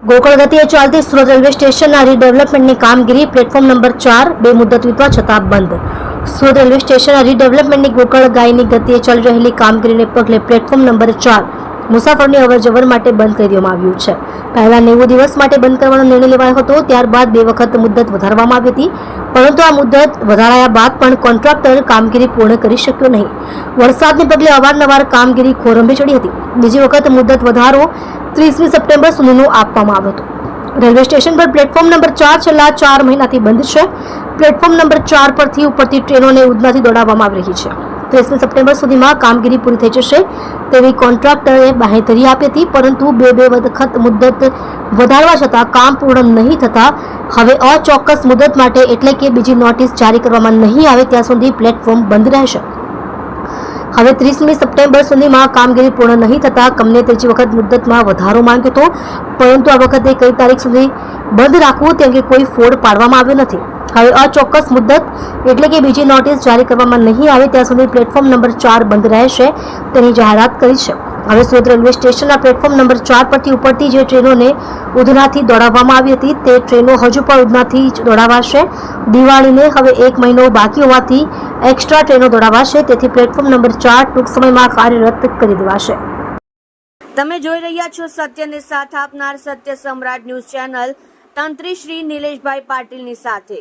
ગોકળ ગતિએ ચાલતી સુરત રેલવે સ્ટેશનના રીડેવલપમેન્ટની કામગીરી પ્લેટફોર્મ નંબર ચાર, બે મુદત વીતવા છતાં બંધ. સુરત રેલવે સ્ટેશનના રીડેવલપમેન્ટની ગોકળ ગાયની ગતિએ ચાલી રહેલી કામગીરીને પગલે પ્લેટફોર્મ નંબર ચાર મુસાફરોની અવરજવર માટે બંધ કરી દેવામાં આવ્યું છે. પહેલા નેવું દિવસ માટે બંધ કરવાનો નિર્ણય લેવાયો હતો, ત્યારબાદ બે વખત મુદત વધારવામાં આવી હતી. પરંતુ આ મુદત વધારાયા બાદ પણ કોન્ટ્રાક્ટર કામગીરી પૂર્ણ કરી શક્યો નહીં. વરસાદને પગલે અવારનવાર કામગીરી ખોરંભે ચડી હતી. બીજી વખત મુદત વધારો ત્રીસમી સપ્ટેમ્બર સુધીનો આપવામાં આવ્યો હતો. રેલવે સ્ટેશન પર પ્લેટફોર્મ નંબર ચાર છેલ્લા ચાર મહિનાથી બંધ છે. પ્લેટફોર્મ નંબર ચાર પરથી ઉપરથી ટ્રેનોને ઉદનાથી દોડાવવામાં આવી રહી છે. ત્રીસમી સપ્ટેમ્બર સુધીમાં કામગીરી પૂરી થઈ જશે. તેવી કોન્ટ્રાક્ટરે બાહેધરી આપી હતી, પરંતુ બે બે વખત મુદત વધારવા છતાં કામ પૂર્ણ નહીં થતાં, હવે અચોક્કસ મુદત માટે એટલે કે બીજી નોટિસ જારી કરવામાં નહીં આવે ત્યાં સુધી પ્લેટફોર્મ બંધ રહેશે. હવે ત્રીસમી સપ્ટેમ્બર સુધીમાં કામગીરી પૂર્ણ નહીં થતાં કંપનીએ ત્રીજી વખત મુદતમાં વધારો માંગ્યો હતો, પરંતુ આ વખતે કઈ તારીખ સુધી બંધ રાખવું તે અંગે કોઈ ફોડ પાડવામાં આવ્યો નથી. હવે અચોક્કસ મુદત એટલે કે બીજી નોટિસ જારી કરવામાં નહીં આવે ત્યાં સુધી પ્લેટફોર્મ નંબર ચાર બંધ રહેશે, તેની જાહેરાત કરી છે. હવે સુરત રેલવે સ્ટેશનના પ્લેટફોર્મ નંબર ચાર પરથી ઉપરથી જે ટ્રેનોને ઉધનાથી દોડાવવામાં આવી હતી, તે ટ્રેનો હજુ પણ ઉધનાથી જ દોડાવાશે. દિવાળીને હવે એક મહિનો બાકી હોવાથી એક્સ્ટ્રા ટ્રેનો દોડાવાશે, તેથી પ્લેટફોર્મ નંબર ચાર ટૂંક સમયમાં કાર્યરત કરી દેવાશે. તમે જોઈ રહ્યા છો સત્યને સાથ આપનાર સત્ય સમ્રાટ ન્યૂઝ ચેનલ તંત્રી શ્રી નિલેશભાઈ પાટીલની સાથે.